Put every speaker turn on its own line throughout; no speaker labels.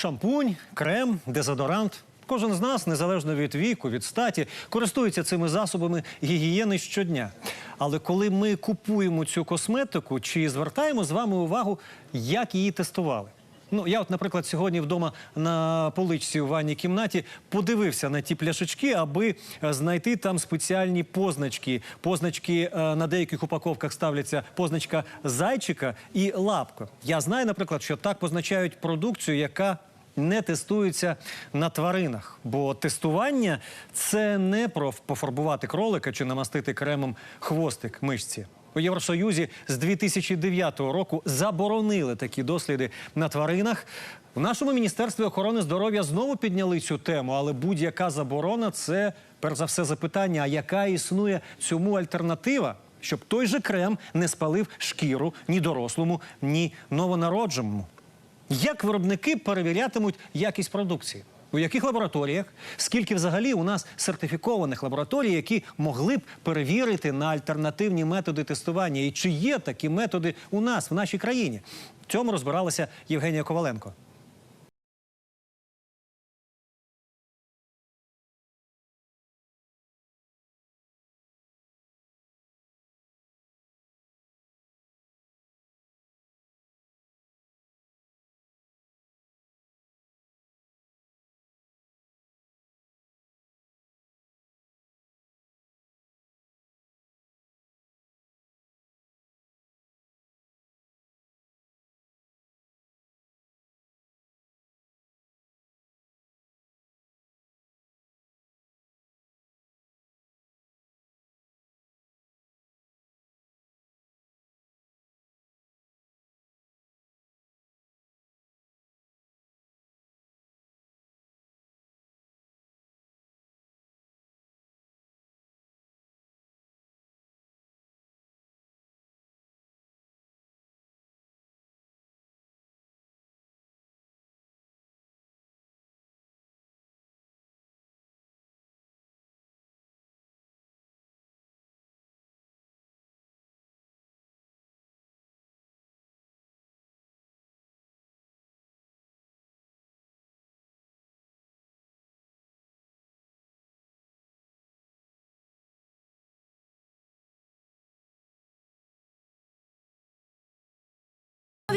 Шампунь, крем, дезодорант. Кожен з нас, незалежно від віку, від статі, користується цими засобами гігієни щодня. Але коли ми купуємо цю косметику, чи звертаємо з вами увагу, як її тестували? Ну, я, от, наприклад, сьогодні вдома на поличці у ванній кімнаті подивився на ті пляшечки, аби е, знайти там спеціальні позначки. Позначки е, на деяких упаковках ставляться позначка зайчика і лапка. Я знаю, наприклад, що так позначають продукцію, яка не тестується на тваринах, бо тестування це не про пофарбувати кролика чи намастити кремом хвостик мишці. У Євросоюзі з 2009 року заборонили такі досліди на тваринах. В нашому міністерстві охорони здоров'я знову підняли цю тему, але будь-яка заборона це перш за все запитання: а яка існує цьому альтернатива? Щоб той же крем не спалив шкіру ні дорослому, ні новонародженому. Як виробники перевірятимуть якість продукції? У яких лабораторіях? Скільки взагалі у нас сертифікованих лабораторій, які могли б перевірити на альтернативні методи тестування? І чи є такі методи у нас в нашій країні? В цьому розбиралася Євгенія Коваленко.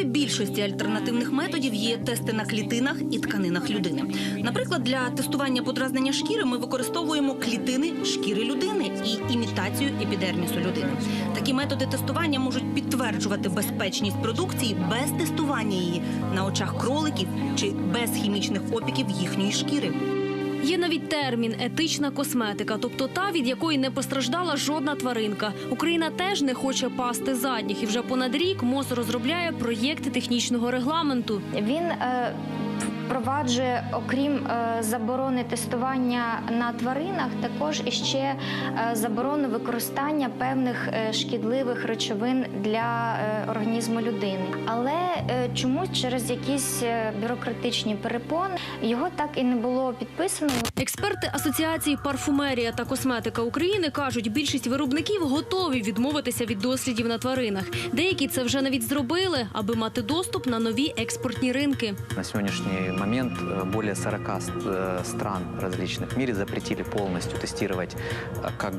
В більшості альтернативних методів є тести на клітинах і тканинах людини. Наприклад, для тестування подразнення шкіри ми використовуємо клітини шкіри людини і імітацію епідермісу людини. Такі методи тестування можуть підтверджувати безпечність продукції без тестування її на очах кроликів чи без хімічних опіків їхньої шкіри.
Є навіть термін етична косметика, тобто та, від якої не постраждала жодна тваринка. Україна теж не хоче пасти задніх, і вже понад рік МОЗ розробляє проєкти технічного регламенту.
Він е, впроваджує, окрім е, заборони тестування на тваринах, також іще е, заборону використання певних е, шкідливих речовин для організму людини. Але чомусь через якісь бюрократичні перепони його так і не було підписано.
Експерти Асоціації парфумерія та косметика України кажуть, більшість виробників готові відмовитися від дослідів на тваринах. Деякі це вже навіть зробили, аби мати доступ на нові експортні ринки.
На сегодняшний момент э, более 40 ст- э, стран различных в мире запретили полностью тестировать э, как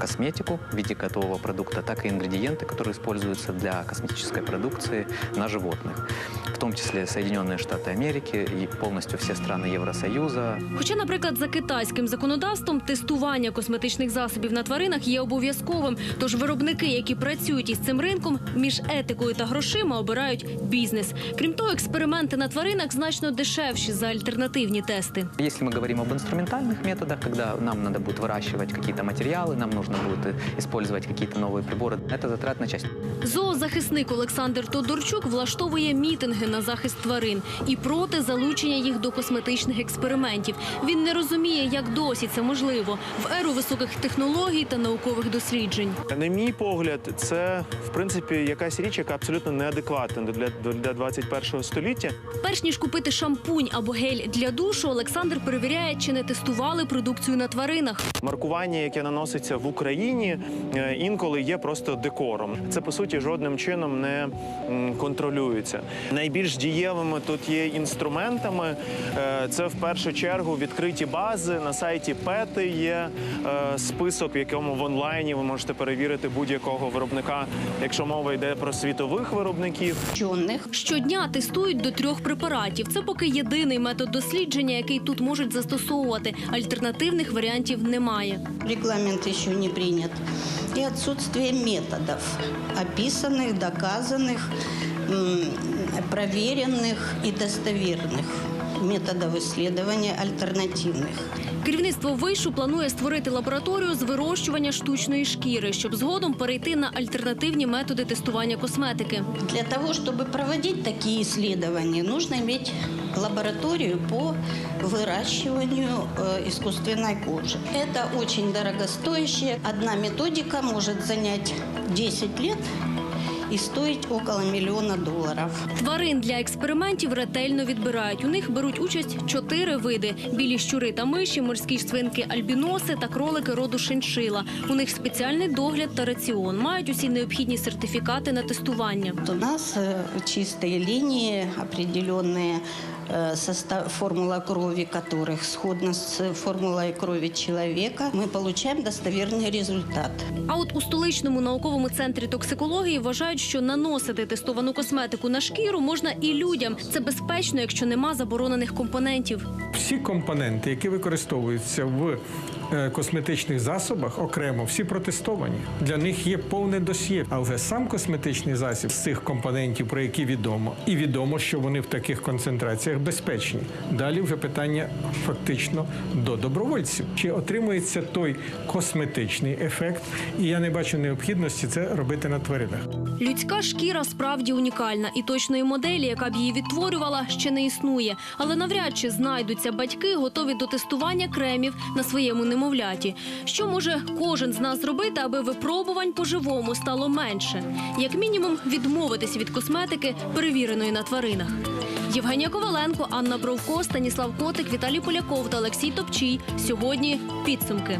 косметику в виде готового продукта, так и ингредиенты, которые используются для косметической продукции на животных. В том числе Соединенные Штаты Америки и полностью все страны Евросоюза,
Хоча, наприклад, за китайським законодавством тестування косметичних засобів на тваринах є обов'язковим. Тож виробники, які працюють із цим ринком, між етикою та грошима обирають бізнес. Крім того, експерименти на тваринах значно дешевші за альтернативні тести.
Если мы говорим об инструментальных методах, когда нам надо будет выращивать какие-то материалы, нам нужно будет э, использовать какие-то новые приборы, это затратная часть.
Зоозахисник Олександр Тодорчук влаштовує мітинги на захист тварин і проти залучення їх до косметичних експериментів. Він не розуміє, як досі це можливо в еру високих технологій та наукових досліджень.
На мій погляд, це в принципі якась річ, яка абсолютно неадекватна для, для 21 століття.
Перш ніж купити шампунь шампунь або гель для душу, Олександр перевіряє, чи не тестували продукцію на тваринах.
Маркування, яке наноситься в Україні, е, інколи є просто декором. Це по суті жодним чином не контролюється. Найбільш дієвими тут є інструментами. Е, Це в першу чергу відкриті бази на сайті Пети. Є е, список, в якому в онлайні ви можете перевірити будь-якого виробника, якщо мова йде про світових виробників.
Щодня тестують до трьох препаратів. Це поки єдиний метод дослідження, який тут можуть застосовувати. Альтернативних варіантів немає.
Регламент еще не принят. И отсутствие методов, описанных, доказанных, м, проверенных и достоверных методов исследования альтернативных.
Керівництво вишу планує створити лабораторію з вирощування штучної шкіри, щоб згодом перейти на альтернативні методи тестування косметики.
Для того, чтобы проводить такие исследования, нужно иметь лабораторию по выращиванию э, искусственной кожи. Это очень дорогостоящее. Одна методика может занять 10 лет и стоить около миллиона долларов.
Тварин для експериментів ретельно відбирають. У них беруть участь чотири види: білі щури та миші, морські свинки, альбіноси та кролики роду шиншила. У них спеціальний догляд та раціон. Мають усі необхідні сертифікати на тестування.
Вот У нас э, чистые линии, определенные э, состав, формула крови которых сходна с формулой крови человека, мы получаем достоверный результат.
А от у столичному науковому центрі токсикології вважають, що наносити тестовану косметику на шкіру можна і людям. Це безпечно, якщо нема заборонених компонентів.
Всі компоненти, які використовуються в косметичних засобах, окремо всі протестовані. Для них є повне досьє. А вже сам косметичний засіб з цих компонентів, про які відомо, і відомо, що вони в таких концентраціях безпечні. Далі вже питання фактично до добровольців. Чи отримується той косметичний ефект? І я не бачу необхідності це робити на тваринах.
Людська шкіра справді унікальна, і точної моделі, яка б її відтворювала, ще не існує. Але навряд чи знайдуться батьки, готові до тестування кремів на своєму немовляті. Що може кожен з нас зробити, аби випробувань по-живому стало менше? Як мінімум, відмовитися від косметики, перевіреної на тваринах. Євгенія Коваленко, Анна Бровко, Станіслав Котик, Віталій Поляков та Олексій Топчій. Сьогодні підсумки.